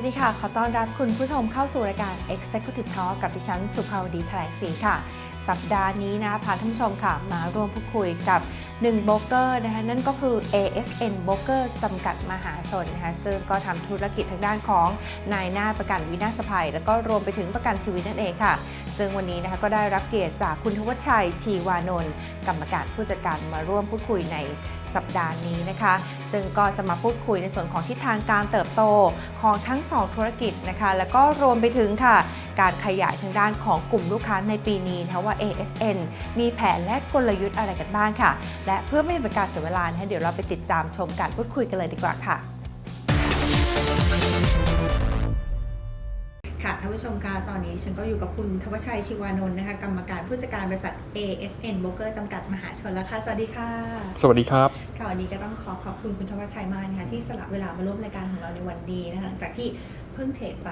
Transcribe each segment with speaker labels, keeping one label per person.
Speaker 1: วัสดีค่ะ ขอต้อนรับคุณผู้ชมเข้าสู่รายการ Executive Talk กับดิฉันสุภาวดีแถลงศรีค่ะ สัปดาห์นี้นะพาท่านผู้ชมค่ะ มาร่วมพูดคุยกับ1โบรกเกอร์นะคะนั่นก็คือ ASN b r o k e r จำกัดมหาชนนะคะซึ่งก็ทำธุรกิจทางด้านของนายหน้าประกันวินาศภัย แล้วก็รวมไปถึงประกันชีวิตนั่นเองค่ะ ซึ่งวันนี้นะคะก็ได้รับเกียรติจากคุณทวัชชัยชีวานนท์กรรมการผู้จัดการมาร่วมพูดคุยใน สัปดาห์นี้นะคะ ซึ่งก็จะมาพูดคุยในส่วนของทิศทางการเติบโตของทั้ง 2 ธุรกิจนะคะ แล้วก็รวมไปถึงค่ะ การขยายทางด้านของกลุ่มลูกค้าในปีนี้นะคะว่า ASN มีแผนและกลยุทธ์อะไรกันบ้างค่ะ และเพื่อไม่ให้เป็นการเสียเวลานะเดี๋ยวเราไปติดตามชมการพูดคุยกันเลยดีกว่าค่ะ ท่านผู้ชมคะตอนนี้ฉันก็อยู่กับคุณทวชชัยชิวานนท์นะคะกรรมการผู้จัดการบริษัท ASN Broker จำกัดมหาชนแล้วค่ะสวัสดีค่ะ
Speaker 2: สวัสดีครับ
Speaker 1: ค่ะวันนี้ก็ต้องขอขอบคุณคุณทวชชัยมากนะคะที่สละเวลามาร่วมรายการของเราในวันนี้นะคะหลังจากที่เพิ่งเทรดไป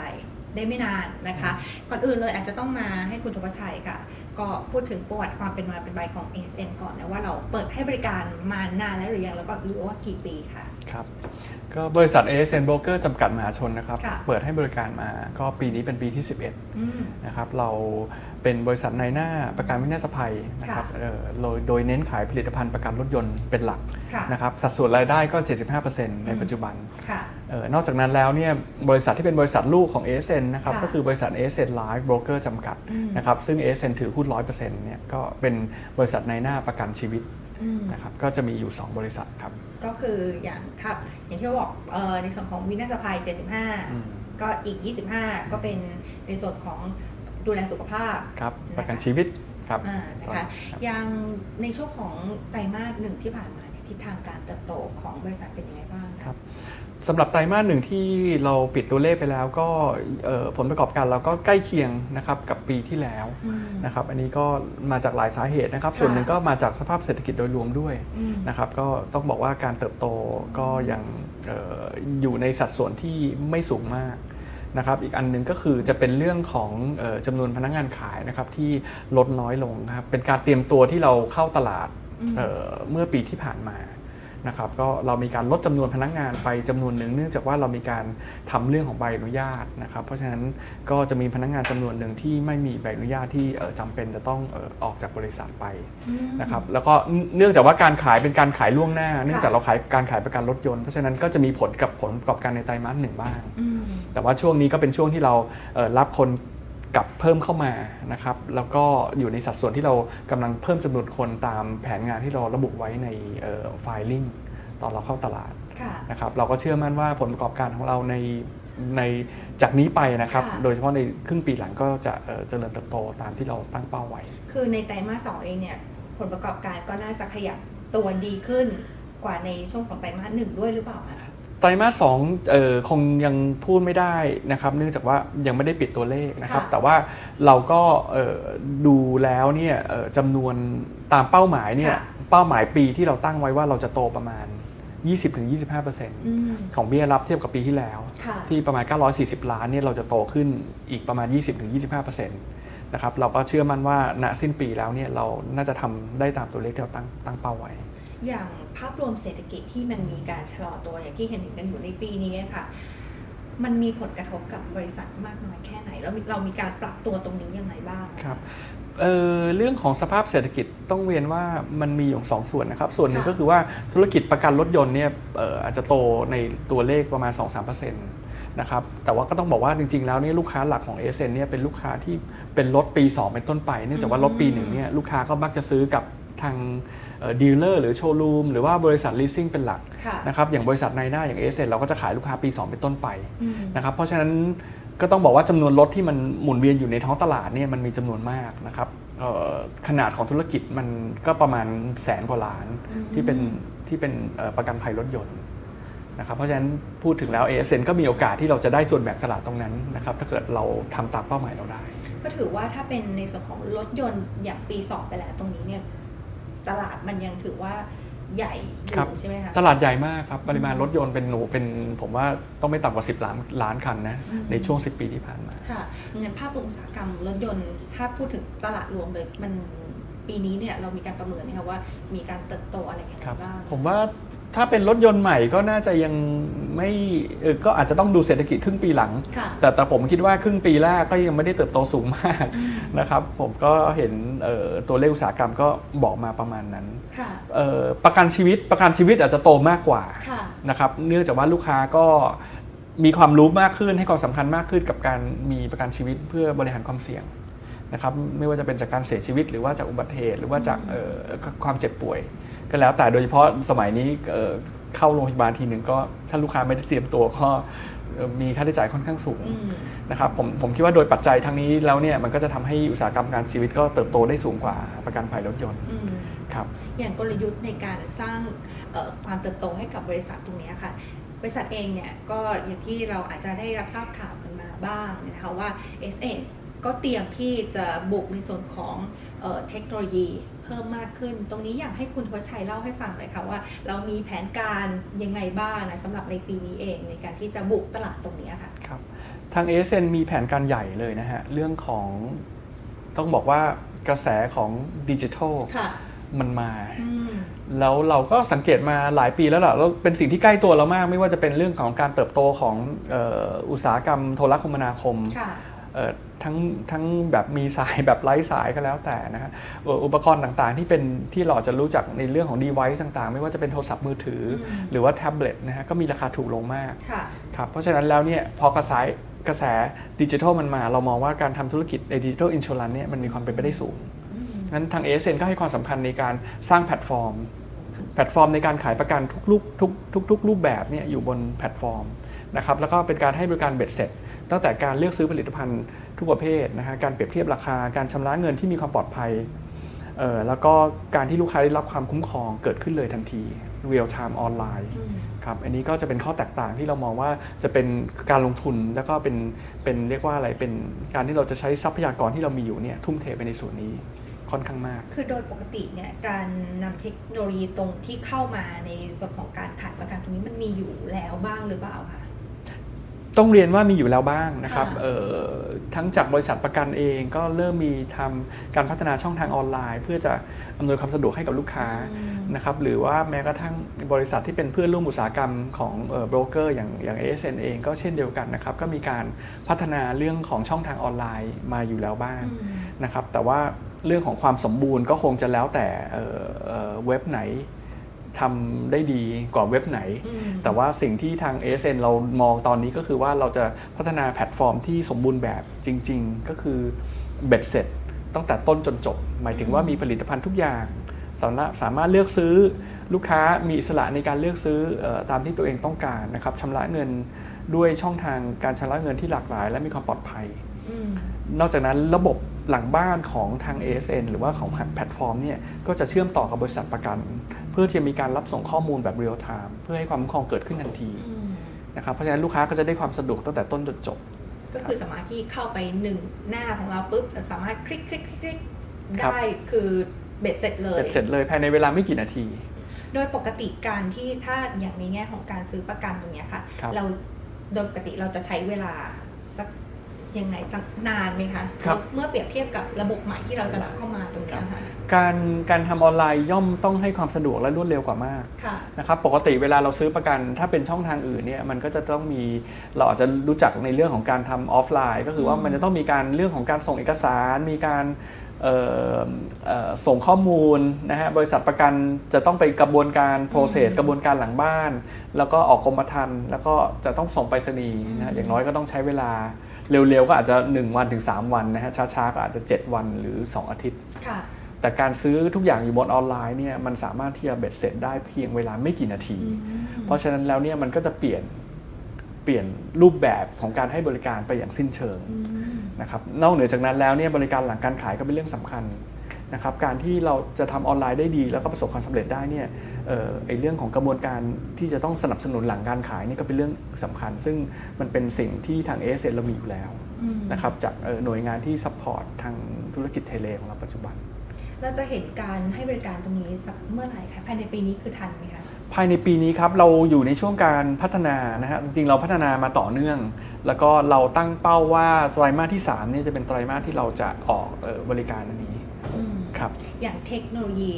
Speaker 1: ได้ไม่นานนะคะ ก่อนอื่นเลยอาจจะต้องมาให้คุณทวชชัยค่ะ ก็พูดถึงประวัติความเป็นมาเป็นไปของ ASN ก่อนนะว่าเราเปิดให้บริการมานานแล้วหรือยังแล้วก็หรือว่ากี่ปีค่ะ
Speaker 2: ครับก็บริษัท ASN Broker จำกัดมหาชนนะครับ
Speaker 1: ค่ะ
Speaker 2: เปิดให้บริการมาก็ปีนี้เป็นปีที่
Speaker 1: อืม
Speaker 2: 11นะครับเราเป็นบริษัทในหน้าประกันวินาศภัยนะครับ
Speaker 1: ค่ะ
Speaker 2: เอ่อโดยโดยเน้นขายผลิตภัณฑ์ประกันรถยนต์เป็นหลัก
Speaker 1: ค่ะ
Speaker 2: นะครับสัดส่วนรายได้ก็ 75%ในปัจจุบัน
Speaker 1: ค่ะ
Speaker 2: เออนอกจากนั้นแล้วเนี่ยบริษัทที่เป็นบริษัทลูกของ ASN นะครับ
Speaker 1: ค่ะ
Speaker 2: ก็คือบริษัท ASN Life Broker จำกัด
Speaker 1: อืม
Speaker 2: นะครับซึ่ง ASN ถือหุ้น100%เนี่ยก็เป็นบริษัทในหน้าประกันชีวิต
Speaker 1: อืม
Speaker 2: นะครับก็จะมีอยู่2บริษัทครับ
Speaker 1: ก็คืออย่างถ้าอย่างที่เราบอกเอ่อในส่วนของวินาศภัย
Speaker 2: อืม
Speaker 1: 75 ก็อีก 25 ก็เป็นในส่วนของดูแลสุขภาพ
Speaker 2: ครับ
Speaker 1: นะคะ
Speaker 2: ประกันชีวิตครับ
Speaker 1: อ่านะคะ
Speaker 2: ครับ
Speaker 1: อย่างในช่วงของไตรมาสหนึ่งที่ผ่านมาเนี่ยทิศทางการเติบโตของบริษัทเป็นยังไงบ้างะ
Speaker 2: ครับ สำหรับไตรมาสหนึ่งที่เราปิดตัวเลขไปแล้วก็เอ่อผลประกอบการเราก็ใกล้เคียงนะครับกับปีที่แล้ว
Speaker 1: อืม
Speaker 2: นะครับอันนี้ก็มาจากหลายสาเหตุนะครับ
Speaker 1: ค่ะ
Speaker 2: ส่วนหนึ่งก็มาจากสภาพเศรษฐกิจโดยรวมด้วย
Speaker 1: อืม
Speaker 2: นะครับก็ต้องบอกว่าการเติบโตก็ยังเอออยู่ในสัดส่วนที่ไม่สูงมากนะครับอีกอันหนึงก็คือจะเป็นเรื่องของเออจำนวนพนักงานขายนะครับที่ลดน้อยลงนะครับเป็นการเตรียมตัวที่เราเข้าตลาด
Speaker 1: อืม
Speaker 2: เอ่อเมื่อปีที่ผ่านมา นะครับก็เรามีการลดจำนวนพนักงานไปจำนวนหนึ่งเนื่องจากว่าเรามีการทำเรื่องของใบอนุญาตนะครับ เพราะฉะนั้นก็จะมีพนักงานจำนวนหนึ่งที่ไม่มีใบอนุญาตที่เอ่อจำเป็นจะต้องเอ่อออกจากบริษัทไป
Speaker 1: อืม
Speaker 2: นะครับแล้วก็เนื่องจากว่าการขายเป็นการขายล่วงหน้า เนื่องจากเราขายการขายประกันรถยนต์เพราะฉะนั้นก็จะมีผลกับผลประกอบการในไตรมาสหนึ่งบ้าง
Speaker 1: อืม
Speaker 2: แต่ว่าช่วงนี้ก็เป็นช่วงที่เราเอ่อรับคน กลับเพิ่มเข้ามานะครับแล้วก็อยู่ในสัดส่วนที่เรากำลังเพิ่มจำนวนคนตามแผนงานที่เราระบุไว้ในไฟลิ่งตอนเราเข้าตลาด
Speaker 1: ค่ะ
Speaker 2: นะครับเราก็เชื่อมั่นว่าผลประกอบการของเราในในจากนี้ไปนะครับ
Speaker 1: ค่ะ
Speaker 2: โดยเฉพาะในครึ่งปีหลังก็จะเอ่อเจริญเติบโตตามที่เราตั้งเป้าไว้
Speaker 1: คือในไตรมาสสองเองเนี่ยผลประกอบการก็น่าจะขยับตัวดีขึ้นกว่าในช่วงของไตรมาสหนึ่งด้วยหรือเปล่าคะ
Speaker 2: ไตรมาสสองเอ่อคงยังพูดไม่ได้นะครับ เนื่องจากว่ายังไม่ได้ปิดตัวเลขนะครับ
Speaker 1: ค่ะ
Speaker 2: แต่ว่าเราก็เอ่อดูแล้วเนี่ยเอ่อจำนวนตามเป้าหมายเนี่ย
Speaker 1: ค่ะ
Speaker 2: เป้าหมายปีที่เราตั้งไว้ว่าเราจะโตประมาณ 20-25%
Speaker 1: อืม
Speaker 2: ของเบี้ยรับเทียบกับปีที่แล้ว
Speaker 1: ค่ะ
Speaker 2: ที่ประมาณ 940 ล้านเนี่ยเราจะโตขึ้นอีกประมาณ 20-25%นะครับเราก็เชื่อมั่นว่าณสิ้นปีแล้วเนี่ยเราน่าจะทำได้ตามตัวเลขที่เราตั้งตั้งเป้าไว้
Speaker 1: อย่างภาพรวมเศรษฐกิจที่มันมีการชะลอตัวอย่างที่เห็นกันอยู่ในปีนี้ค่ะ มันมีผลกระทบกับบริษัทมากน้อยแค่ไหน แล้วมีเรามีการปรับตัวตรงนี้ยังไงบ้าง
Speaker 2: ครับเอ่อเรื่องของสภาพเศรษฐกิจต้องเรียนว่ามันมีอยู่สองส่วนนะครับ ส่วนหนึ่ง
Speaker 1: ค่ะ
Speaker 2: ก็คือว่าธุรกิจประกันรถยนต์เนี่ยเอ่ออาจจะโตในตัวเลขประมาณ 2-3%นะครับแต่ว่าก็ต้องบอกว่าจริงๆ แล้วเนี่ยลูกค้าหลักของ ASN เนี่ยเป็นลูกค้าที่เป็นรถปี 2 เป็นต้นไป เนื่องจากว่ารถปีหนึ่งเนี่ยลูกค้าก็มักจะซื้อกับ ทางดีลเลอร์หรือโชว์รูมหรือว่าบริษัท leasing เป็นหลัก
Speaker 1: ค่ะ
Speaker 2: นะครับอย่างบริษัทในหน้าอย่าง ASN เราก็จะขายลูกค้าปี 2 เป็นต้นไป
Speaker 1: อืม
Speaker 2: นะครับเพราะฉะนั้นก็ต้องบอกว่าจำนวนรถที่มันหมุนเวียนอยู่ในท้องตลาดเนี่ยมันมีจำนวนมากนะครับเอ่อขนาดของธุรกิจมันก็ประมาณแสนกว่าล้าน
Speaker 1: อืม
Speaker 2: ที่เป็นที่เป็นเอ่อประกันภัยรถยนต์นะครับเพราะฉะนั้นพูดถึงแล้ว ASN ก็มีโอกาสที่เราจะได้ส่วนแบ่งตลาดตรงนั้นนะครับถ้าเกิดเราทำตามเป้าหมายเราได้
Speaker 1: ก็ถือว่าถ้าเป็นในส่วนของรถยนต์อย่างปีสองไปแล้วตรงนี้เนี่ย ตลาดมันยังถือว่าใหญ่อ
Speaker 2: ครับ
Speaker 1: ยู่ใช่ไหมคะ
Speaker 2: ตลาดใหญ่มากครับ ปริมาณรถยนต์เป็นหนูเป็นผมว่าต้องไม่ต่ำกว่า 10 ล้านล้านคันนะ
Speaker 1: อืม
Speaker 2: ในช่วง 10 ปีที่ผ่านมา
Speaker 1: ค่ะเงินภาพรวมอุตสาหกรรมรถยนต์ ถ้าพูดถึงตลาดรวมเลยมันปีนี้เนี่ยเรามีการประเมินไหมคะว่ามีการเติบโตอะไรกัน
Speaker 2: ครับ
Speaker 1: บ้าง
Speaker 2: ผมว่า ถ้าเป็นรถยนต์ใหม่ก็น่าจะยังไม่เออก็อาจจะต้องดูเศรษฐกิจครึ่งปีหลัง
Speaker 1: ค่ะ
Speaker 2: แต่แต่ผมคิดว่าครึ่งปีแรกก็ยังไม่ได้เติบโตสูงมากนะครับ ผมก็เห็นเอ่อตัวเลขอุตสาหกรรมก็บอกมาประมาณนั้น
Speaker 1: ค่ะ
Speaker 2: เอ่อประกันชีวิตประกันชีวิตอาจจะโตมากกว่า
Speaker 1: ค่ะ
Speaker 2: นะครับเนื่องจากว่าลูกค้าก็มีความรู้มากขึ้นให้ความสำคัญมากขึ้นกับการมีประกันชีวิตเพื่อบริหารความเสี่ยงนะครับไม่ว่าจะเป็นจากการเสียชีวิต หรือว่าจากอุบัติเหตุหรือว่าจากเอ่อความเจ็บป่วย ก็แล้วแต่โดยเฉพาะสมัยนี้เอ่อเข้าโรงพยาบาลทีหนึ่งก็ถ้าลูกค้าไม่ได้เตรียมตัวก็เอ่อมีค่าใช้จ่ายค่อนข้างสูง
Speaker 1: อืม
Speaker 2: นะครับผมผมคิดว่าโดยปัจจัยทั้งนี้แล้วเนี่ยมันก็จะทำให้อุตสาหกรรมการชีวิตก็เติบโตได้สูงกว่าประกันภัยรถยนต์
Speaker 1: อืม
Speaker 2: ครับ
Speaker 1: อย่างกลยุทธ์ในการสร้างเอ่อความเติบโตให้กับบริษัทตรงเนี้ยค่ะบริษัทเองเนี่ยก็อย่างที่เราอาจจะได้รับทราบข่าวกันมาบ้างนะคะว่า s อก็เตรียมที่จะบุกในส่วนของเออเทคโนโลยี เพิ่มมากขึ้น ตรงนี้อยากให้คุณทวชชัยเล่าให้ฟังเลยค่ะว่า เรามีแผนการยังไงบ้างนะสำหรับในปีนี้เองในการที่จะบุกตลาดตรงเนี้ยค่ะ
Speaker 2: ครับทาง ASN มีแผนการใหญ่เลยนะฮะ เรื่องของต้องบอกว่ากระแสของดิจิทัล
Speaker 1: ค่ะ
Speaker 2: มันมา
Speaker 1: อืม
Speaker 2: แล้วเราก็สังเกตมาหลายปีแล้วล่ะแล้วเป็นสิ่งที่ใกล้ตัวเรามาก ไม่ว่าจะเป็นเรื่องของการเติบโตของเอ่ออุตสาหกรรมโทรคมนาคม
Speaker 1: ค่ะ
Speaker 2: เอ่อ ทั้งทั้งแบบมีสายแบบไร้สายก็แล้วแต่นะฮะเอ่ออุปกรณ์ต่างๆ ที่เป็นที่เราจะรู้จักในเรื่องของ device ต่างๆ ไม่ว่าจะเป็นโทรศัพท์มือถืออ
Speaker 1: ม
Speaker 2: หรือว่าแท็บเล็ตนะฮะก็มีราคาถูกลงมาก
Speaker 1: ค่ะ
Speaker 2: ครับเพราะฉะนั้นแล้วเนี่ยพอกระแสกระแสดิจิทัลมันมา เรามองว่าการทำธุรกิจในดิจิทัลอินช r รันเนี่ยมันมีความเป็นไปได้สูง
Speaker 1: อืม
Speaker 2: งั้นทาง ASN ก็ให้ความสำคัญในการสร้างแพลตฟอร์ม แพลตฟอร์มในการขายประกันทุกรูปทุกทุกทุกรูปแบบเนี่ยอยู่บนแพลตฟอร์มนะครับแล้วก็เป็นการให้บริการเบ็ดเสร็จ ตั้งแต่การเลือกซื้อผลิตภัณฑ์ ทุกประเภทนะฮะการเปรียบเทียบราคาการชำระเงินที่มีความปลอดภัยเอ่อแล้วก็การที่ลูกค้าได้รับความคุ้มครองเกิดขึ้นเลยทันที real time ออนไลน์
Speaker 1: อืม
Speaker 2: ครับอันนี้ก็จะเป็นข้อแตกต่างที่เรามองว่าจะเป็นการลงทุนแล้วก็เป็นเป็นเรียกว่าอะไรเป็นการที่เราจะใช้ทรัพยากรที่เรามีอยู่เนี่ยทุ่มเทไปในส่วนนี้ค่อนข้างมาก
Speaker 1: คือโดยปกติเนี่ยการนำเทคโนโลยีตรงที่เข้ามาในส่วนของการขายประกันตรงนี้มันมีอยู่แล้วบ้างหรือเปล่าคะ
Speaker 2: ต้องเรียนว่ามีอยู่แล้วบ้างนะครับ
Speaker 1: ค่ะ
Speaker 2: เอ่อทั้งจากบริษัทประกันเองก็เริ่มมีทำการพัฒนาช่องทางออนไลน์ เพื่อจะอำนวยความสะดวกให้กับลูกค้า
Speaker 1: อืม
Speaker 2: นะครับหรือว่าแม้กระทั่งบริษัทที่เป็นเพื่อนร่วมอุตสาหกรรมของโบรกเกอร์อย่างอย่าง ASN เองก็เช่นเดียวกันนะครับก็มีการพัฒนาเรื่องของช่องทางออนไลน์มาอยู่แล้วบ้าง
Speaker 1: อืม
Speaker 2: นะครับแต่ว่าเรื่องของความสมบูรณ์ก็คงจะแล้วแต่เอ่อเอ่อเว็บไหน ทำได้ดีกว่าเว็บไหน
Speaker 1: อืม
Speaker 2: แต่ว่าสิ่งที่ทาง ASN เรามองตอนนี้ก็คือว่าเราจะพัฒนาแพลตฟอร์มที่สมบูรณ์แบบจริง ๆ ก็คือเบ็ดเสร็จตั้งแต่ต้นจนจบ หมายถึงว่ามีผลิตภัณฑ์ทุกอย่างสามารถสามารถเลือกซื้อลูกค้ามีอิสระในการเลือกซื้อเออตามที่ตัวเองต้องการนะครับชำระเงินด้วยช่องทางการชำระเงินที่หลากหลาย และมีความปลอดภัย
Speaker 1: อืม
Speaker 2: นอกจากนั้นระบบหลังบ้านของทาง ASN หรือว่าของแพลตฟอร์มเนี่ยก็จะเชื่อมต่อกับบริษัทประกันเพื่อที่จะมีการรับส่งข้อมูลแบบเรียลไทม์เพื่อให้ความคุ้มครองเกิดขึ้นทันที
Speaker 1: อืม
Speaker 2: นะครับเพราะฉะนั้นลูกค้าก็จะได้ความสะดวกตั้งแต่ต้นจนจบ
Speaker 1: ก็คือสามารถที่เข้าไปหนึ่งหน้าของเราปุ๊บเราสามารถคลิกคลิกคลิกคลิก
Speaker 2: ครับ
Speaker 1: ได้คือเบ็ดเสร็จเลย
Speaker 2: เสร็จเสร็จเลยภายในเวลาไม่กี่นาที
Speaker 1: โดยปกติการที่ถ้าอย่างในแง่ของการซื้อประกันตรงเนี้ยค่ะ
Speaker 2: ครับ
Speaker 1: เราโดยปกติเราจะใช้เวลาสัก ยังไงสักนานไหมคะ
Speaker 2: ครับ
Speaker 1: เมื่อเปรียบเทียบกับระบบใหม่ที่เราจะนำเข้ามาตรงเนี้ยค่ะ
Speaker 2: การการทำออนไลน์ย่อมต้องให้ความสะดวกและรวดเร็วกว่ามาก
Speaker 1: ค่ะ
Speaker 2: นะครับปกติเวลาเราซื้อประกัน ถ้าเป็นช่องทางอื่นเนี่ยมันก็จะต้องมีเราอาจจะรู้จักในเรื่องของการทำออฟไลน์ ก็คือว่า
Speaker 1: อืม
Speaker 2: มันจะต้องมีการเรื่องของการส่งเอกสาร มีการเอ่อเอ่อส่งข้อมูลนะฮะบริษัทประกันจะต้องไปกระบวนการ process กระบวนการหลังบ้าน แล้วก็ออกกรมธรรม์แล้วก็จะต้องส่งไปรษณีย์นะฮะอย่างน้อยก็ต้องใช้เวลา เร็วๆก็อาจจะ 1 วันถึง 3 วันนะฮะช้าๆก็อาจจะ 7 วันหรือ 2 อาทิตย์
Speaker 1: ค่ะ
Speaker 2: แต่การซื้อทุกอย่างอยู่บนออนไลน์เนี่ยมันสามารถที่จะเบ็ดเสร็จได้เพียงเวลาไม่กี่นาที เพราะฉะนั้นแล้วเนี่ยมันก็จะเปลี่ยนเปลี่ยนรูปแบบของการให้บริการไปอย่างสิ้นเชิง
Speaker 1: อืม
Speaker 2: นะครับนอกเหนือจากนั้นแล้วเนี่ยบริการหลังการขายก็เป็นเรื่องสำคัญ นะครับการที่เราจะทำออนไลน์ได้ดี แล้วก็ประสบความสำเร็จได้เนี่ยเอ่อไอเรื่องของกระบวนการที่จะต้องสนับสนุนหลังการขายนี่ก็เป็นเรื่องสำคัญ ซึ่งมันเป็นสิ่งที่ทางเอเเรามีอยู่แล้ว
Speaker 1: อืม
Speaker 2: นะครับจากเอ่อหน่วยงานที่ซัพพอร์ตทางธุรกิจเทเลของเราปัจจุบัน
Speaker 1: เราจะเห็นการให้บริการตรงนี้สักเมื่อไหร่คะภายในปีนี้คือทันไหมคะ
Speaker 2: ภายในปีนี้ครับเราอยู่ในช่วงการพัฒนานะฮะจริงๆเราพัฒนามาต่อเนื่อง แล้วก็เราตั้งเป้าว่าไตรมาสที่3เนี่ยจะเป็นไตรมาสที่เราจะออกเออบริการอันนี้
Speaker 1: อืม
Speaker 2: ครับ
Speaker 1: อย่างเทคโนโลยี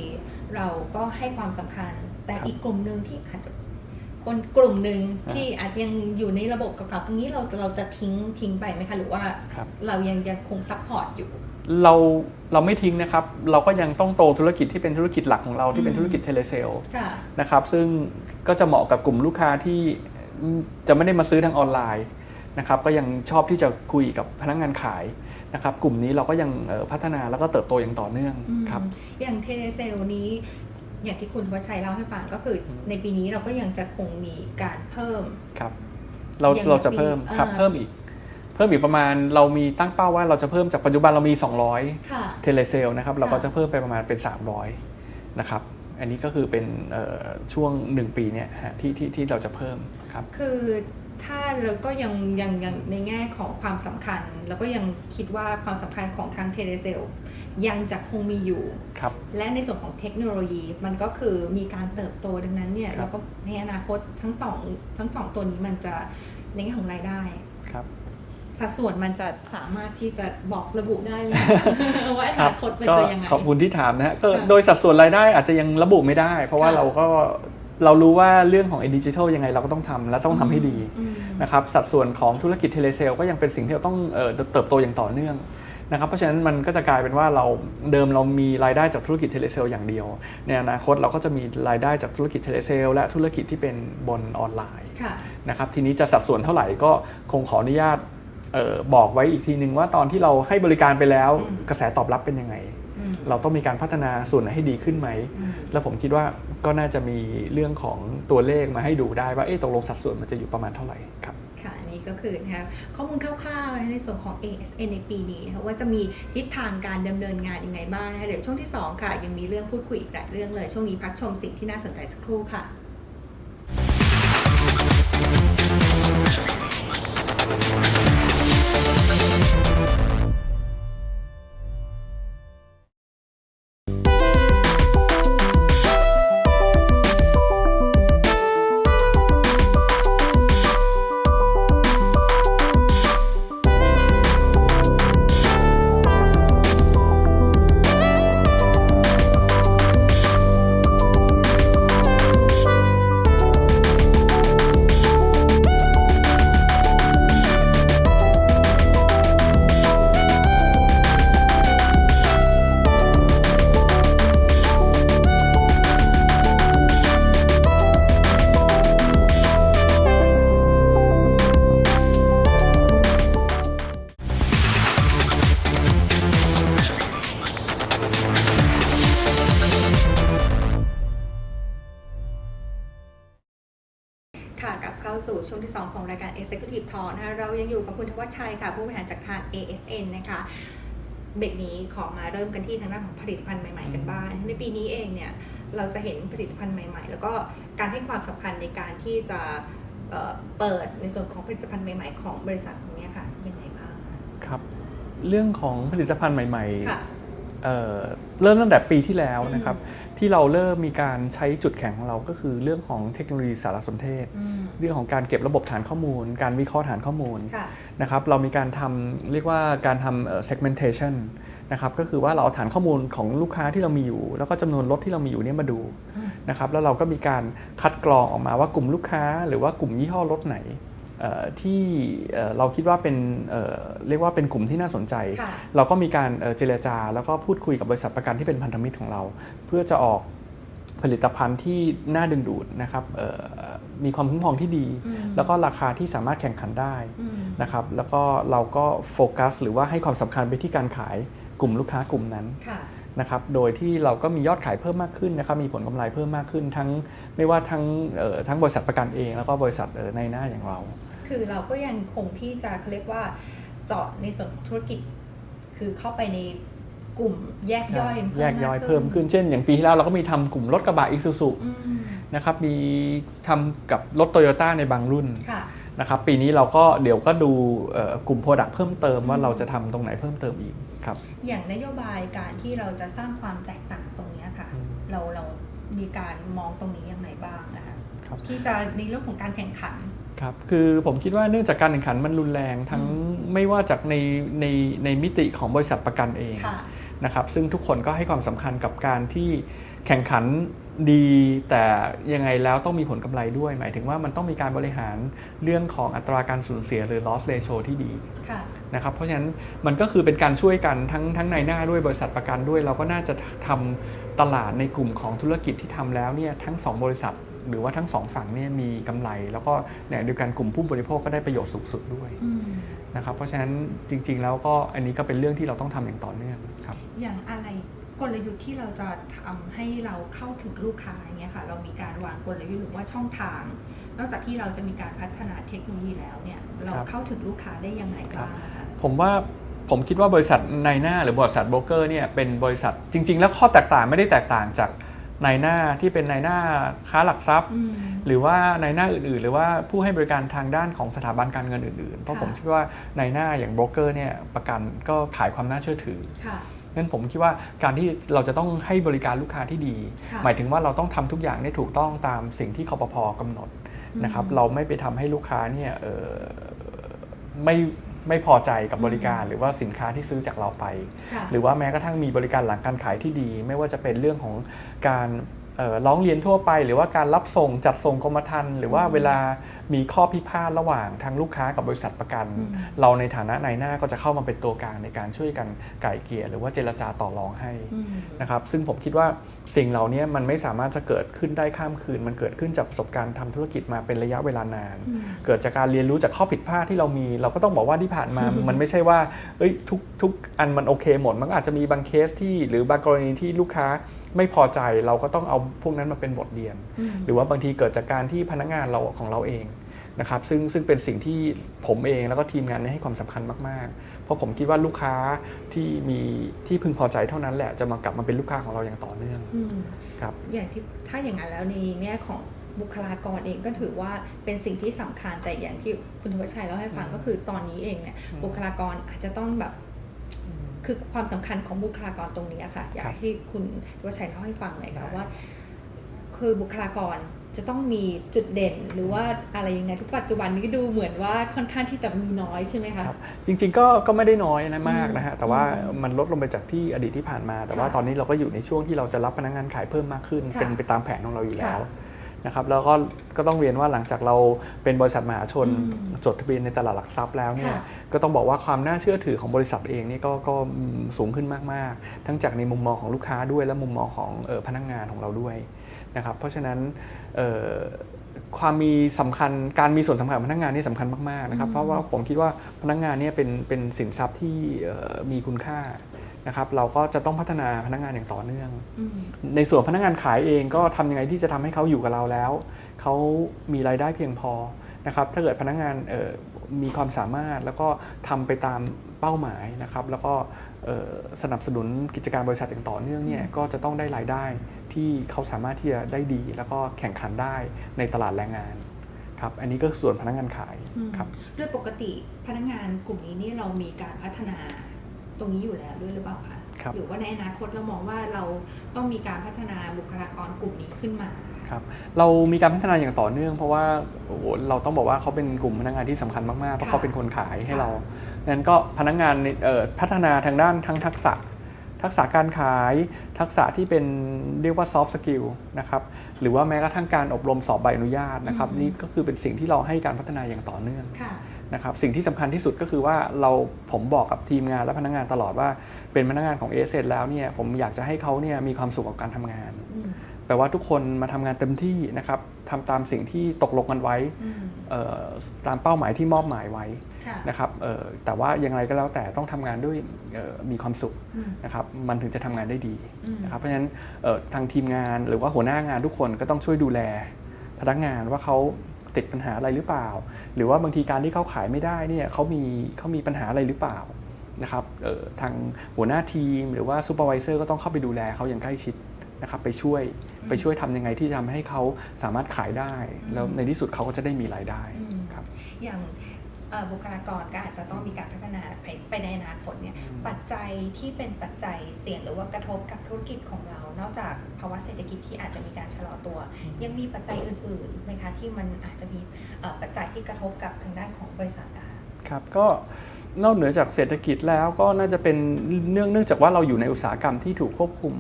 Speaker 1: เราก็ให้ความสำคัญ แต่
Speaker 2: ครับ
Speaker 1: อีกกลุ่มหนึ่งที่อาจคนกลุ่มหนึ่ง
Speaker 2: อ่า
Speaker 1: ที่อาจยังอยู่ในระบบเก่าๆตรงนี้เราเราจะทิ้งทิ้งไปไหมคะหรือว่า
Speaker 2: ครับ
Speaker 1: เรายังยังคงซัพพอร์ตอยู่
Speaker 2: เราเราไม่ทิ้งนะครับ เราก็ยังต้องโตธุรกิจที่เป็นธุรกิจหลักของเราที่เป็น
Speaker 1: อืม
Speaker 2: ธุรกิจเทเลเซล
Speaker 1: ค่ะ
Speaker 2: นะครับซึ่งก็จะเหมาะกับกลุ่มลูกค้าที่จะไม่ได้มาซื้อทางออนไลน์นะครับก็ยังชอบที่จะคุยกับพนักงานขาย นะครับกลุ่มนี้เราก็ยังเอ่อพัฒนาแล้วก็เติบโตอย่างต่อเนื่อง
Speaker 1: อืม
Speaker 2: ครับ
Speaker 1: อย่างเทเลเซลนี้อย่างที่คุณทวชชัยเล่าให้ฟังก็คืออ
Speaker 2: ม
Speaker 1: ในปีนี้เราก็ยังจะคงมีการเพิ่ม
Speaker 2: ครับ เรา
Speaker 1: อย่าง
Speaker 2: เราจะเพิ่ม
Speaker 1: ปี
Speaker 2: ครับ
Speaker 1: อ่า
Speaker 2: เพิ่มอีก เพิ่มอีกประมาณเรามีตั้งเป้าว่าเราจะเพิ่มจากปัจจุบันเรามี 200
Speaker 1: ค่ะ
Speaker 2: เทเลเซลนะครับเราก็
Speaker 1: ค่ะ
Speaker 2: จะเพิ่มไปประมาณเป็น 300 นะครับอันนี้ก็คือเป็นเอ่อช่วง 1 ปีเนี่ยฮะที่ที่ที่เราจะเพิ่มครับ
Speaker 1: คือ ถ้าเราก็ยังยังยังในแง่ของความสำคัญ แล้วก็ยังคิดว่าความสำคัญของทางเทเลเซลยังจะคงมีอยู่
Speaker 2: ครับ
Speaker 1: และในส่วนของเทคโนโลยีมันก็คือมีการเติบโตดังนั้นเนี่ย
Speaker 2: ครับ
Speaker 1: เราก็ในอนาคตทั้งสองทั้งสองตัวนี้มันจะในแง่ของรายได้
Speaker 2: ครับ
Speaker 1: สัดส่วนมันจะสามารถที่จะบอกระบุได้ไหม ว่าอ
Speaker 2: ครั
Speaker 1: นา
Speaker 2: บ
Speaker 1: คตมัน
Speaker 2: ก็
Speaker 1: จะยังไง
Speaker 2: ขอบคุณที่ถามนะฮะก็
Speaker 1: ค่ะ
Speaker 2: โดยสัดส่วนรายได้อาจจะยังระบุไม่ได้ เพราะว่า
Speaker 1: ค่ะ
Speaker 2: เราก็ เรารู้ว่าเรื่องของดิจิทัลยังไงเราก็ต้องทำและต้องทำให้ดี
Speaker 1: อืม
Speaker 2: นะครับสัดส่วนของธุรกิจเทเลเซลก็ยังเป็นสิ่งที่เราต้องเอ่อเติบโตอย่างต่อเนื่องนะครับเพราะฉะนั้นมันก็จะกลายเป็นว่าเราเดิมเรามีรายได้จากธุรกิจเทเลเซลอย่างเดียว ในอนาคตเราก็จะมีรายได้จากธุรกิจเทเลเซลและธุรกิจที่เป็นบนออนไลน์
Speaker 1: ค่ะ
Speaker 2: นะครับทีนี้จะสัดส่วนเท่าไหร่ก็คงขออนุญาตเออบอกไว้อีกทีนึงว่าตอนที่เราให้บริการไปแล้ว
Speaker 1: อืม
Speaker 2: กระแสตอบรับเป็นยังไง
Speaker 1: อืม
Speaker 2: เราต้องมีการพัฒนาส่วนไหนให้ดีขึ้นไหม
Speaker 1: อืม
Speaker 2: แล้วผมคิดว่าก็น่าจะมีเรื่องของตัวเลขมาให้ดูได้ว่าเอ๊ะตกลงสัดส่วนมันจะอยู่ประมาณเท่าไหร่ครับ
Speaker 1: ค่ะอันนี่ก็คือนะคะข้อมูลคร่าวๆนะคะในส่วนของ ASN ในปีนี้นะคะว่าจะมีทิศทางการดำเนินงานยังไงบ้างนะคะเดี๋ยวช่วงที่ 2 ค่ะ ยังมีเรื่องพูดคุยอีกหลายเรื่องเลย ช่วงนี้พักชมสิ่งที่น่าสนใจสักครู่ค่ะ วัชชัยค่ะผู้บริหารจากทาง ASN นะคะเบรกนี้ขอมาเริ่มกันที่ทางด้านของผลิตภัณฑ์ใหม่ๆกันบ้าง ในปีนี้เองเนี่ยเราจะเห็นผลิตภัณฑ์ใหม่ ๆ แล้วก็การให้ความสำคัญในการที่จะเอ่อเปิดในส่วนของผลิตภัณฑ์ใหม่ ๆ ของบริษัทตรงเนี้ยค่ะยังไงบ้างคะ
Speaker 2: ครับเรื่องของผลิตภัณฑ์ใหม่
Speaker 1: ค่ะ
Speaker 2: ๆเอ่อเริ่มตั้งแต่ปีที่แล้วนะครับ ที่เราเริ่มมีการใช้จุดแข็งของเราก็คือเรื่องของเทคโนโลยีสารสนเทศ
Speaker 1: อืม
Speaker 2: เรื่องของการเก็บระบบฐานข้อมูล การวิเคราะห์ฐานข้อมูล
Speaker 1: ค่ะ
Speaker 2: นะครับเรามีการทำเรียกว่าการทำเอ่อ segmentation นะครับก็คือว่าเราเอาฐานข้อมูลของลูกค้าที่เรามีอยู่ แล้วก็จำนวนรถที่เรามีอยู่เนี่ยมาดู
Speaker 1: อืม
Speaker 2: นะครับแล้วเราก็มีการคัดกรองออกมาว่ากลุ่มลูกค้า หรือว่ากลุ่มยี่ห้อรถไหนเอ่อที่เอ่อเราคิดว่าเป็นเอ่อเรียกว่าเป็นกลุ่มที่น่าสนใจ
Speaker 1: ค่ะ
Speaker 2: เราก็มีการเอ่อเจรจาแล้วก็พูดคุยกับบริษัทประกันที่เป็นพันธมิตรของเรา เพื่อจะออก ผลิตภัณฑ์ที่น่าดึงดูดนะครับเอ่อมีความคุ้มครองที่ดี
Speaker 1: อืม
Speaker 2: แล้วก็ราคาที่สามารถแข่งขันได้
Speaker 1: อืม
Speaker 2: นะครับแล้วก็เราก็โฟกัส หรือว่าให้ความสำคัญไปที่การขายกลุ่มลูกค้ากลุ่มนั้น
Speaker 1: ค่ะ
Speaker 2: นะครับโดยที่เราก็มียอดขายเพิ่มมากขึ้นนะครับมีผลกำไรเพิ่มมากขึ้นทั้งไม่ว่าทั้งเอ่อทั้งบริษัทประกันเอง แล้วก็บริษัทเอ่อในหน้าอย่างเรา
Speaker 1: คือเราก็ยังคงที่จะเขาเรียกว่าเจาะในส่วนของธุรกิจคือเข้าไปใน กลุ่มแยกย่อย
Speaker 2: แยกย่อยา
Speaker 1: ก
Speaker 2: เพิ่มขึ้นเช่น อย่างปีที่แล้วเราก็มีทำกลุ่มรถกระบะอิซูซุ
Speaker 1: อืม
Speaker 2: นะครับมีทำกับรถโตโยต้าในบางรุ่น
Speaker 1: ค่ะ
Speaker 2: นะครับปีนี้เราก็เดี๋ยวก็ดูเอ่อกลุ่มโปรดักต์เพิ่มเติมว่า
Speaker 1: อืม
Speaker 2: เราจะทำตรงไหนเพิ่มเติมอีกครับ
Speaker 1: อย่างนโยบายการที่เราจะสร้างความแตกต่างตรงเนี้ยค่ะ
Speaker 2: อืม
Speaker 1: เราเรามีการมองตรงนี้ยังไงบ้างนะคะ
Speaker 2: ครับ
Speaker 1: ที่จะในเรื่องของการแข่งขัน
Speaker 2: ครับคือผมคิดว่าเนื่องจากการแข่งขันมันรุนแรงทั้งไม่ว่าจากในในในมิติของบริษัทประกันเอง
Speaker 1: ค่ะ
Speaker 2: นะครับซึ่งทุกคนก็ให้ความสำคัญกับการที่แข่งขันดีแต่ยังไงแล้วต้องมีผลกำไรด้วย หมายถึงว่ามันต้องมีการบริหารเรื่องของอัตราการสูญเสียหรือ loss ratio ที่ดีนะครับเพราะฉะนั้นมันก็คือเป็นการช่วยกันทั้งทั้งในหน้าด้วยบริษัทประกันด้วย เราก็น่าจะทำตลาดในกลุ่มของธุรกิจที่ทำแล้วเนี่ยทั้งสองบริษัท หรือว่าทั้งสองฝั่งเนี่ยมีกำไร แล้วก็เนี่ยด้วยกันกลุ่มผู้บริโภคก็ได้ประโยชน์สูงสุดด้วยนะครับเพราะฉะนั้นจริง ๆ แล้วก็อันนี้ก็เป็นเรื่องที่เราต้องทำอย่างต่อเนื่อง ครับ
Speaker 1: อย่างอะไรกลยุทธ์ที่เราจะทำให้เราเข้าถึงลูกค้าอย่างเงี้ยค่ะ เรามีการวางกลยุทธ์หรือว่าช่องทาง นอกจากที่เราจะมีการพัฒนาเทคโนโลยีแล้วเนี่ยเรา
Speaker 2: ครับ
Speaker 1: เข้าถึงลูกค้าได้ยังไงบ้างนะคะ
Speaker 2: ผมว่าผมคิดว่าบริษัทในหน้าหรือบริษัทโบรกเกอร์เนี่ยเป็นบริษัทจริง ๆ แล้วข้อแตกต่างไม่ได้แตกต่างจากในหน้าที่เป็นในหน้าค้าหลักทรัพย์
Speaker 1: อืม
Speaker 2: หรือว่าในหน้าอื่นๆ หรือว่าผู้ให้บริการทางด้านของสถาบันการเงินอื่นๆ เพราะ
Speaker 1: ค่ะ
Speaker 2: ผมคิดว่าในหน้าอย่างโบรกเกอร์เนี่ยประกันก็ขายความน่าเชื่อถือ
Speaker 1: ค่ะ
Speaker 2: งั้นผมคิดว่าการที่เราจะต้องให้บริการลูกค้าที่ดี
Speaker 1: ค่ะ
Speaker 2: หมายถึงว่าเราต้องทำทุกอย่างให้ถูกต้องตามสิ่งที่คอปพกำหนดนะครับ
Speaker 1: อืม
Speaker 2: เราไม่ไปทำให้ลูกค้าเนี่ยเอ่อไม่ไม่พอใจกับบริการหรือว่าสินค้าที่ซื้อจากเราไป
Speaker 1: ค่ะ
Speaker 2: หรือว่าแม้กระทั่งมีบริการหลังการขายที่ดี ไม่ว่าจะเป็นเรื่องของการเอ่อร้องเรียนทั่วไป หรือว่าการรับส่งจัดส่งกรมธรรม์หรือว่าเวลา มีข้อพิพาทระหว่างทางลูกค้ากับบริษัทประกัน
Speaker 1: อืม
Speaker 2: เราในฐานะนายหน้าก็จะเข้ามาเป็นตัวกลางในการช่วยกันไก่เกลี่ยหรือว่าเจรจาต่อรองให้
Speaker 1: อืม
Speaker 2: นะครับซึ่งผมคิดว่าสิ่งเหล่านี้มันไม่สามารถจะเกิดขึ้นได้ข้ามคืน มันเกิดขึ้นจากประสบการณ์ทำธุรกิจมาเป็นระยะเวลานาน
Speaker 1: อืม
Speaker 2: เกิดจากการเรียนรู้จากข้อผิดพลาดที่เรามี เราก็ต้องบอกว่าที่ผ่านมา
Speaker 1: อืม
Speaker 2: มันไม่ใช่ว่าเอ้ยทุกทุกอันมันโอเคหมด มันก็อาจจะมีบางเคสที่หรือบางกรณีที่ลูกค้า ไม่พอใจเราก็ต้องเอาพวกนั้นมาเป็นบทเรียน
Speaker 1: อืม
Speaker 2: หรือว่าบางทีเกิดจากการที่พนักงานเราของเราเองนะครับซึ่งซึ่งเป็นสิ่งที่ผมเองแล้วก็ทีมงานเนี่ยให้ความสำคัญมาก ๆ เพราะผมคิดว่าลูกค้าที่มีที่พึงพอใจเท่านั้นแหละจะมากลับมาเป็นลูกค้าของเราอย่างต่อเนื่อง
Speaker 1: อืม
Speaker 2: ครับ
Speaker 1: อย่างที่ถ้าอย่างนั้นแล้วในแง่ของบุคลากรเองก็ถือว่าเป็นสิ่งที่สำคัญแต่อย่างที่คุณทวชชัยเล่าให้ฟังก็คือตอนนี้เองเนี่ย
Speaker 2: อืม
Speaker 1: บุคลากรอาจจะต้องแบบ คือความสำคัญของบุคลากรตรงนี้อะค่ะ อยาก
Speaker 2: ครับ
Speaker 1: ให้คุณทวชชัยเล่าให้ฟังหน่อย
Speaker 2: ได้
Speaker 1: ค่ะว่า คือบุคลากรจะต้องมีจุดเด่นหรือว่าอะไรยังไงทุกปัจจุบันนี้ดูเหมือนว่าค่อนข้างที่จะมีน้อยใช่ไหมคะ
Speaker 2: ครับจริงๆก็ก็ไม่ได้น้อยนะมาก
Speaker 1: อืม
Speaker 2: นะฮะแต่ว่า
Speaker 1: อืม
Speaker 2: มันลดลงไปจากที่อดีตที่ผ่านมา แต่ว่า
Speaker 1: ค่ะ
Speaker 2: ตอนนี้เราก็อยู่ในช่วงที่เราจะรับพนักงานขายเพิ่มมากขึ้น
Speaker 1: ค่ะ
Speaker 2: เป็นไปตามแผนของเราอยู่แล้ว
Speaker 1: ค่ะ
Speaker 2: นะครับแล้วก็ก็ต้องเรียนว่าหลังจากเราเป็นบริษัทมหาชน
Speaker 1: อืม
Speaker 2: จดทะเบียนในตลาดหลักทรัพย์แล้วเนี่ย
Speaker 1: ค่ะ
Speaker 2: ก็ต้องบอกว่าความน่าเชื่อถือของบริษัทเองนี่ก็ก็อืมสูงขึ้นมากๆ ทั้งจากในมุมมองของลูกค้าด้วยและมุมมองของเออพนักงานของเราด้วยนะครับเพราะฉะนั้นเอ่อความมีสำคัญการมีส่วนสำคัญของพนักงานนี่สำคัญมากๆนะครับ
Speaker 1: อืม
Speaker 2: เพราะว่าผมคิดว่าพนักงานเนี่ยเป็นเป็นสินทรัพย์ที่เอ่อมีคุณค่า นะครับเราก็จะต้องพัฒนาพนักงานอย่างต่อเนื่อง
Speaker 1: อืม
Speaker 2: ในส่วนพนักงานขายเองก็ทำยังไงที่จะทำให้เขาอยู่กับเราแล้วเขามีรายได้เพียงพอนะครับถ้าเกิดพนักงานเอ่อมีความสามารถแล้วก็ทำไปตามเป้าหมายนะครับ แล้วก็เอ่อสนับสนุนกิจการบริษัทอย่างต่อเนื่องเนี่ยก็จะต้องได้รายได้ที่เขาสามารถที่จะได้ดี แล้วก็แข่งขันได้ในตลาดแรงงานครับอันนี้ก็ส่วนพนักงานขาย
Speaker 1: อืม
Speaker 2: ครับ
Speaker 1: โดยปกติพนักงานกลุ่มนี้นี่เรามีการพัฒนา ตรงนี้อยู่แล้วด้วยหรือเปล่าคะ
Speaker 2: ครับ
Speaker 1: หรือว่าในอนาคตเรามองว่าเราต้องมีการพัฒนาบุคลากรกลุ่มนี้ขึ้นมา
Speaker 2: ครับเรามีการพัฒนาอย่างต่อเนื่อง เพราะว่าโอ้โหเราต้องบอกว่าเขาเป็นกลุ่มพนักงานที่สำคัญมาก ๆ เพราะ
Speaker 1: ค่ะ
Speaker 2: เขาเป็นคนขายให้
Speaker 1: ค่ะ
Speaker 2: เรานั้นก็พนักงานเอ่อพัฒนาทางด้านทั้งทักษะ ทักษะการขาย ทักษะที่เป็นเรียกว่า soft skill นะครับหรือว่าแม้กระทั่งการอบรมสอบใบอนุญาตนะครับ
Speaker 1: อืม
Speaker 2: นี่ก็คือเป็นสิ่งที่เราให้การพัฒนาอย่างต่อเนื่อง
Speaker 1: ค่ะ
Speaker 2: นะครับสิ่งที่สำคัญที่สุดก็คือว่าเราผมบอกกับทีมงานและพนักงานตลอดว่าเป็นพนักงานของเอเแล้วเนี่ยผมอยากจะให้เขาเนี่ยมีความสุขกับการทำงาน
Speaker 1: อืม
Speaker 2: แปลว่าทุกคนมาทำงานเต็มที่นะครับทำตามสิ่งที่ตกลงกันไว้
Speaker 1: อืม
Speaker 2: เอ่อตามเป้าหมายที่มอบหมายไว้
Speaker 1: ค่ะ
Speaker 2: นะครับเอ่อแต่ว่าอย่างไรก็แล้วแต่ต้องทำงานด้วยเอ่อมีความสุข
Speaker 1: อืม
Speaker 2: นะครับมันถึงจะทำงานได้ดี
Speaker 1: อืม
Speaker 2: นะครับเพราะฉะนั้นเอ่อทางทีมงานหรือว่าหัวหน้างานทุกคนก็ต้องช่วยดูแลพนักงานว่าเขา ติดปัญหาอะไรหรือเปล่า หรือว่าบางทีการที่เขาขายไม่ได้เนี่ยเขามีเขามีปัญหาอะไรหรือเปล่านะครับเอ่อทางหัวหน้าทีมหรือว่าซูเปอร์วิเซอร์ก็ต้องเข้าไปดูแลเขาอย่างใกล้ชิดนะครับไปช่วยไปช่วยทำยังไงที่จะทำให้เขาสามารถขายได้ แล้วในที่สุดเขาก็จะได้มีรายได้
Speaker 1: อืม
Speaker 2: ครับ
Speaker 1: อย่างเอ่อ บุคลากรก็อาจจะต้องมีการพัฒนาไปไปในอนาคตเนี่ยปัจจัยที่เป็นปัจจัยเสี่ยงหรือว่ากระทบกับธุรกิจของเรา นอกจากภาวะเศรษฐกิจที่อาจจะมีการชะลอตัว ยังมีปัจจัยอื่นๆไหมคะที่มันอาจจะมีเอ่อปัจจัยที่กระทบกับทางด้านของบริษัทนะคะ
Speaker 2: ครับก็นอกเหนือจากเศรษฐกิจแล้วก็น่าจะเป็นเนื่องเนื่องจากว่าเราอยู่ในอุตสาหกรรมที่ถูกควบคุม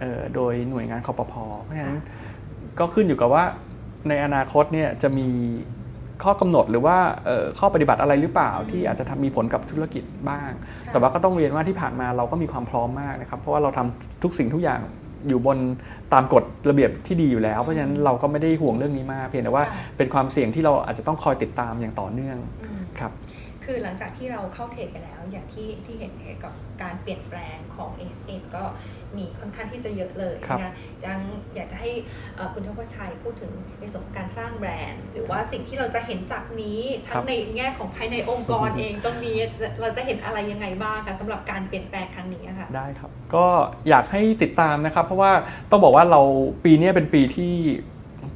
Speaker 2: เอ่อโดยหน่วยงานคอปพเพราะฉะนั้นก็ขึ้นอยู่กับว่าในอนาคตเนี่ยจะมี ข้อกำหนดหรือว่าเอ่อข้อปฏิบัติอะไรหรือเปล่า
Speaker 1: อืม
Speaker 2: ที่อาจจะทำมีผลกับธุรกิจบ้าง
Speaker 1: ค่ะ
Speaker 2: แต่ว่าก็ต้องเรียนว่าที่ผ่านมาเราก็มีความพร้อมมากนะครับ เพราะว่าเราทำทุกสิ่งทุกอย่างอยู่บนตามกฎระเบียบที่ดีอยู่แล้ว เพราะฉะนั้นเราก็ไม่ได้ห่วงเรื่องนี้มากเพียงแต่ว่า
Speaker 1: ค่ะ
Speaker 2: เป็นความเสี่ยงที่เราอาจจะต้องคอยติดตามอย่างต่อเนื่อง
Speaker 1: อืม
Speaker 2: ครับ
Speaker 1: คือหลังจากที่เราเข้าเทรดไปแล้วอย่างที่ที่เห็นเนี่ยกับการเปลี่ยนแปลงของ ASN ก็ มีค่อนข้างที่จะเยอะเลย
Speaker 2: ครับ
Speaker 1: นะยังอยากจะให้เอ่อคุณทวชชัยพูดถึงในส่วนของการสร้างแบรนด์ หรือว่าสิ่งที่เราจะเห็นจากนี้ทั้
Speaker 2: ครั
Speaker 1: ง
Speaker 2: บ
Speaker 1: ในแง่ของภายในองค์กรเองตรงนี้จะเราจะเห็นอะไรยังไงบ้างคะสำหรับการเปลี่ยนแปลงครั้งนี้อะค่ะ
Speaker 2: ได้ครับ ก็อยากให้ติดตามนะครับ เพราะว่าต้องบอกว่าเราปีนี้เป็นปีที่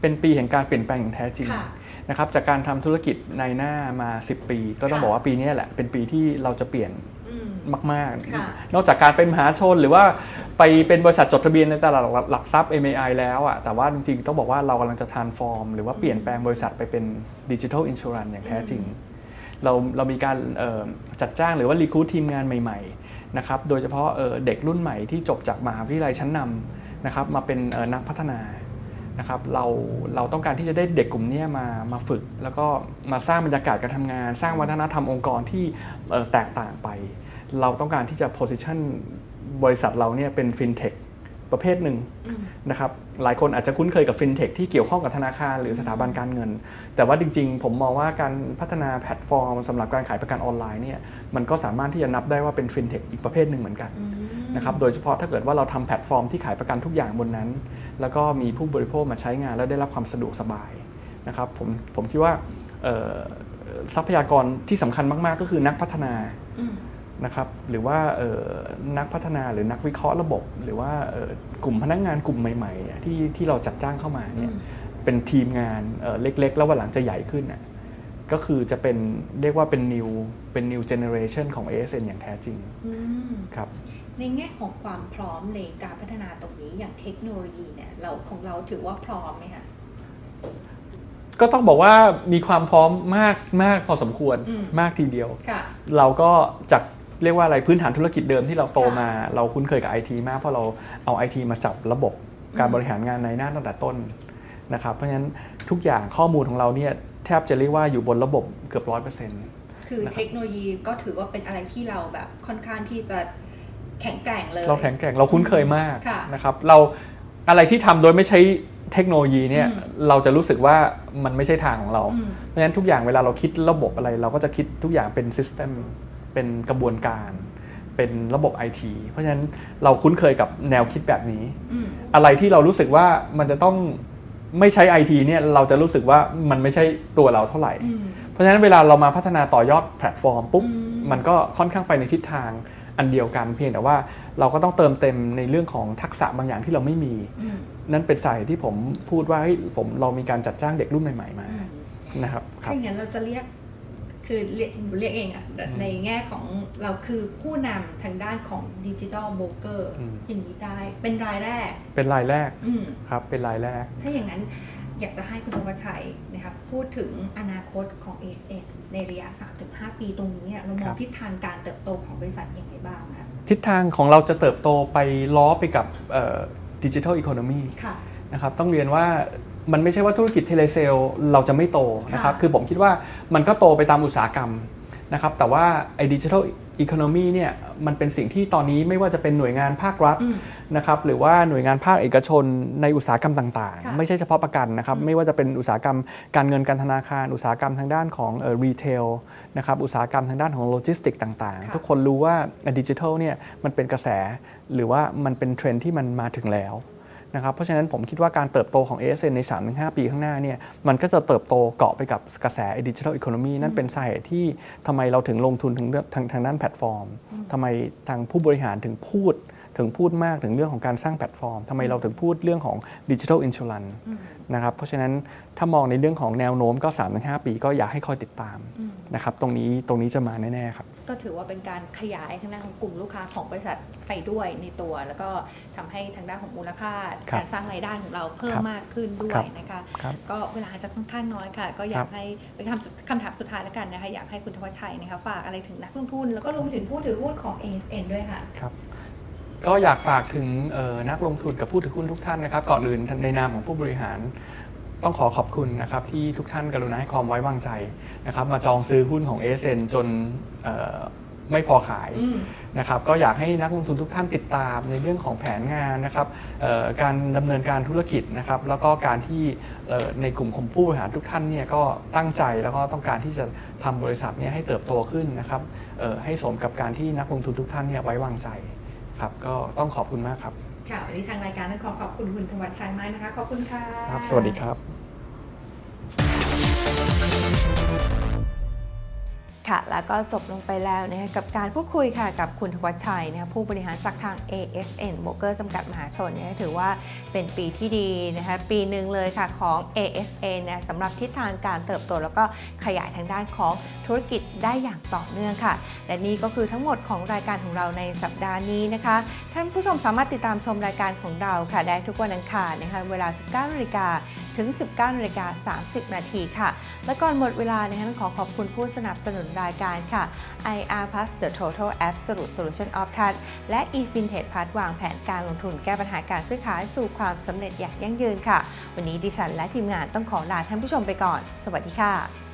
Speaker 2: เป็นปีแห่งการเปลี่ยนแปลงอย่างแท้จริง
Speaker 1: ค่ะ
Speaker 2: นะครับจากการทำธุรกิจในหน้ามา 10 ปี ก็ต้อง
Speaker 1: ค่ะ
Speaker 2: บอกว่าปีนี้แหละเป็นปีที่เราจะเปลี่ยน
Speaker 1: อื ม
Speaker 2: มาก
Speaker 1: ค่ะ
Speaker 2: ๆ นอกจากการเป็นมหาชนหรือว่าไปเป็นบริษัทจดทะเบียนในตลาดหลักทรัพย์ MAI แล้วอะแต่ว่าจริงๆ ต้องบอกว่าเรากำลังจะ transform หรือว่าเปลี่ยนแปลงบริษัทไปเป็นดิจิทัลอินชูรันอย่างแท้จริง เราเรามีการเอ่อจัดจ้างหรือว่ารีคู t ทีมงานใหม่ๆนะครับโดยเฉพาะเอ่อเด็กรุ่นใหม่ที่จบจากมหาวิทยาลัยชั้นนำนะครับมาเป็นเอ่อนักพัฒนานะครับเราเราต้องการที่จะได้เด็กกลุ่มเนี้ยมามาฝึก แล้วก็มาสร้างบรรยากาศการทำงาน สร้างวัฒนธรรมองค์กรที่เอ่อแตกต่างไป เราต้องการที่จะ position บริษัทเราเนี่ยเป็น fintech ประเภทหนึ่ง
Speaker 1: อืม
Speaker 2: นะครับหลายคนอาจจะคุ้นเคยกับฟินเทคที่เกี่ยวข้องกับธนาคารหรือสถาบันการเงิน แต่ว่าจริงๆ ผมมองว่าการพัฒนาแพลตฟอร์มสำหรับการขายประกันออนไลน์เนี่ยมันก็สามารถที่จะนับได้ว่าเป็นฟินเทคอีกประเภทหนึ่งเหมือนกัน
Speaker 1: อืม
Speaker 2: นะครับโดยเฉพาะถ้าเกิดว่าเราทำแพลตฟอร์มที่ขายประกันทุกอย่างบนนั้น แล้วก็มีผู้บริโภคมาใช้งานแล้วได้รับความสะดวกสบายนะครับผมผมคิดว่าเอ่อทรัพยากรที่สำคัญมากๆ ก็คือนักพัฒนา
Speaker 1: อืม
Speaker 2: นะครับหรือว่าเอ่อนักพัฒนาหรือนักวิเคราะห์ระบบ หรือว่าเอ่อกลุ่มพนักงานกลุ่มใหม่ๆเนี่ยที่ที่เราจัดจ้างเข้ามาเนี่ยเป็นทีมงานเอ่อเล็กๆ แล้ววันหลังจะใหญ่ขึ้นน่ะก็คือจะเป็นเรียกว่าเป็น new เป็น new generation ของ ASN อย่างแท้จริง
Speaker 1: อืม
Speaker 2: ครับ
Speaker 1: ในแง่ของความพร้อมในการพัฒนาตรงนี้อย่างเทคโนโลยีเนี่ยเราของเราถือว่าพร้อมไหมคะ
Speaker 2: ก็ต้องบอกว่ามีความพร้อมมากมากพอสมควร
Speaker 1: อืม
Speaker 2: มากทีเดียว
Speaker 1: ค่ะ
Speaker 2: เราก็จาก เรียกว่าอะไรพื้นฐานธุรกิจเดิมที่เราโต
Speaker 1: ค่ะ
Speaker 2: มา เราคุ้นเคยกับ IT มากเพราะเราเอา IT มาจับระบบการ
Speaker 1: อืม
Speaker 2: บริหารงานในหน้าตั้งแต่ต้นนะครับเพราะฉะนั้นทุกอย่างข้อมูลของเราเนี่ยแทบจะเรียกว่าอยู่บนระบบเกือบร้อยเปอร์เซ็นต์
Speaker 1: คือ
Speaker 2: นะครับ
Speaker 1: เทคโนโลยีก็ถือว่าเป็นอะไรที่เราแบบค่อนข้างที่จะแข็งแกร่งเลย
Speaker 2: เราแข็งแกร่งเราคุ้นเคยมาก
Speaker 1: ค่ะ
Speaker 2: นะครับเราอะไรที่ทำโดยไม่ใช้เทคโนโลยีเนี่ย
Speaker 1: อืม
Speaker 2: เราจะรู้สึกว่ามันไม่ใช่ทางของเรา
Speaker 1: อืม
Speaker 2: เพราะฉะนั้นทุกอย่างเวลาเราคิดระบบอะไร เราก็จะคิดทุกอย่างเป็นซิสเต็ม เป็นกระบวนการ เป็นระบบ IT เพราะฉะนั้นเราคุ้นเคยกับแนวคิดแบบนี้
Speaker 1: อืม
Speaker 2: อะไรที่เรารู้สึกว่ามันจะต้องไม่ใช้ IT เนี่ยเราจะรู้สึกว่ามันไม่ใช่ตัวเราเท่าไหร่
Speaker 1: อืม
Speaker 2: เพราะฉะนั้นเวลาเรามาพัฒนาต่อยอดแพลตฟอร์มปุ๊บ
Speaker 1: อืม
Speaker 2: มันก็ค่อนข้างไปในทิศทางอันเดียวกัน เพียงแต่ว่าเราก็ต้องเติมเต็มในเรื่องของทักษะบางอย่างที่เราไม่มี
Speaker 1: อืม
Speaker 2: นั่นเป็นสาเหตุที่ผมพูดว่าเฮ้ยผมเรามีการจัดจ้างเด็กรุ่นใหม่ๆมา
Speaker 1: อืม
Speaker 2: นะครับครั
Speaker 1: ถ้า
Speaker 2: บ
Speaker 1: อย่างนั้นเราจะเรียก คือเรียกเรียกเองอะในแง่ของเราคือผู้นำทางด้านของดิจิ t a ลโบรกเกอร์
Speaker 2: อืม
Speaker 1: อย่างนี้ได้เป็นรายแรก
Speaker 2: เป็นรายแรก
Speaker 1: อืม
Speaker 2: ครับ เป็นรายแรก
Speaker 1: ถ้าอย่างนั้นอยากจะให้คุณธวัชชัยนะครับพูดถึงอนาคตของ ASN ในระยะ 3-5 ปีตรงนี้เนี่ยเราม
Speaker 2: ค
Speaker 1: อ
Speaker 2: รั
Speaker 1: ง
Speaker 2: บ
Speaker 1: ทิศทางการเติบโตของบริษัทยังไงบ้างคะ
Speaker 2: ทิศทางของเราจะเติบโตไปล้อไปกับดิจิทัลอีโคโนมี
Speaker 1: ค่ะ
Speaker 2: นะครับต้องเรียนว่า มันไม่ใช่ว่าธุรกิจเทเลเซลเราจะไม่โตนะครับ
Speaker 1: ค่ะ
Speaker 2: คือผมคิดว่ามันก็โตไปตามอุตสาหกรรมนะครับ แต่ว่าไอ้ดิจิทัลอีโคโนมีเนี่ยมันเป็นสิ่งที่ตอนนี้ไม่ว่าจะเป็นหน่วยงานภาครัฐ
Speaker 1: อืม
Speaker 2: นะครับหรือว่าหน่วยงานภาคเอกชนในอุตสาหกรรมต่าง
Speaker 1: ค่ะ
Speaker 2: ๆไม่ใช่เฉพาะประกันนะครับ
Speaker 1: อืม
Speaker 2: ไม่ว่าจะเป็นอุตสาหกรรมการเงินการธนาคาร อุตสาหกรรมทางด้านของเอ่อรีเทลนะครับอุตสาหกรรมทางด้านของโลจิสติกต่าง
Speaker 1: ค่ะ
Speaker 2: ๆทุกคนรู้ว่าดิจิทัลเนี่ยมันเป็นกระแส หรือว่ามันเป็นเทรนด์ที่มันมาถึงแล้ว นะครับเพราะฉะนั้นผมคิดว่าการเติบโตของ ASN ใน 3-5 ปีข้างหน้าเนี่ยมันก็จะเติบโตเกาะไปกับกระแสดิจิทัลอีโคโนมีนั่นเป็นสาเหตุที่ทำไมเราถึงลงทุนถึงเรื่องทางทางด้านแพลตฟอร์มทำไมทางผู้บริหารถึงพูด ถึงพูดมากถึงเรื่องของการสร้างแพลตฟอร์มทำไมเราถึงพูดเรื่องของดิจิทัลอินชูรัน
Speaker 1: อืม
Speaker 2: นะครับเพราะฉะนั้นถ้ามองในเรื่องของแนวโน้มก็ 3-5 ปีก็อยากให้คอยติดตาม
Speaker 1: อืม
Speaker 2: นะครับตรงนี้ตรงนี้จะมาแน่ๆครับ
Speaker 1: ก็ถือว่าเป็นการขยายทางด้านของกลุ่มลูกค้าของบริษัทไปด้วยในตัว แล้วก็ทำให้ทางด้านของมูลค่า
Speaker 2: ครับ
Speaker 1: การสร้างรายได้ของเราเพิ่ม
Speaker 2: ครับ
Speaker 1: มากขึ้นด้ว
Speaker 2: ครั
Speaker 1: ย
Speaker 2: บ
Speaker 1: นะคะ
Speaker 2: ครับ
Speaker 1: ก็เวลาจะค่อนข้างน้อยค่ะ ก็อยาก
Speaker 2: ครับ
Speaker 1: ให้เป็นคำสุดคำถามสุดท้ายแล้วกันนะคะอยากให้คุณทวัชชัยนะคะฝากอะไรถึงนักลงทุน แล้วก็รวมถึงผู้ถือหุ้นของ ASN ด้วยค่ะ
Speaker 2: ครับ ก็อยากฝากถึงเอ่อนักลงทุนกับผู้ถือหุ้นทุกท่านนะครับก่อนอื่นในนามของผู้บริหารต้องขอขอบคุณนะครับที่ทุกท่านกรุณาให้ความไว้วางใจนะครับมาจองซื้อหุ้นของ ASN จนเอ่อไม่พอขาย
Speaker 3: อืม
Speaker 2: นะครับก็อยากให้นักลงทุนทุกท่านติดตามในเรื่องของแผนงานนะครับเอ่อการดำเนินการธุรกิจนะครับแล้วก็การที่เอ่อในกลุ่มของผู้บริหารทุกท่านเนี่ยก็ตั้งใจแล้วก็ต้องการที่จะทำบริษัทเนี่ยให้เติบโตขึ้นนะครับเอ่อให้สมกับการที่นักลงทุนทุกท่านเนี่ยไว้วางใจ ครับก็ต้องขอบคุณมากครับ
Speaker 3: ค่ะวันนี้ทางรายการต้องขอขอบคุณคุณธวัชชัยมากนะคะ ขอบคุณค่ะ
Speaker 2: ครับ สวัสดีครับ
Speaker 1: ค่ะ แล้วก็จบลงไปแล้วนะคะกับการพูดคุยค่ะกับคุณธวัชชัยนะคะผู้บริหารจากทาง ASN b r o k e r จำกัดมหาชนเนี่ยถือว่าเป็นปีที่ดีนะคะปีหนึ่งเลยค่ะของ ASN นะสำหรับทิศทางการเติบโต แล้วก็ขยายทางด้านของธุรกิจได้อย่างต่อเนื่องค่ะ และนี่ก็คือทั้งหมดของรายการของเราในสัปดาห์นี้นะคะ ท่านผู้ชมสามารถติดตามชมรายการของเราค่ะได้ทุกวันอังคารนะคะเวลา 19นาฬิกาถึง 19นาฬิกา30 นาทีค่ะ และก่อนหมดเวลานะคะต้องขอขอบคุณผู้สนับสนุนรายการค่ะ IR Plus The Total Absolute Solution of Trust และ eFintech Plus วางแผนการลงทุนแก้ปัญหาการซื้อขายสู่ความสำเร็จอย่างยั่งยืนค่ะ วันนี้ดิฉันและทีมงานต้องขอลาท่านผู้ชมไปก่อน สวัสดีค่ะ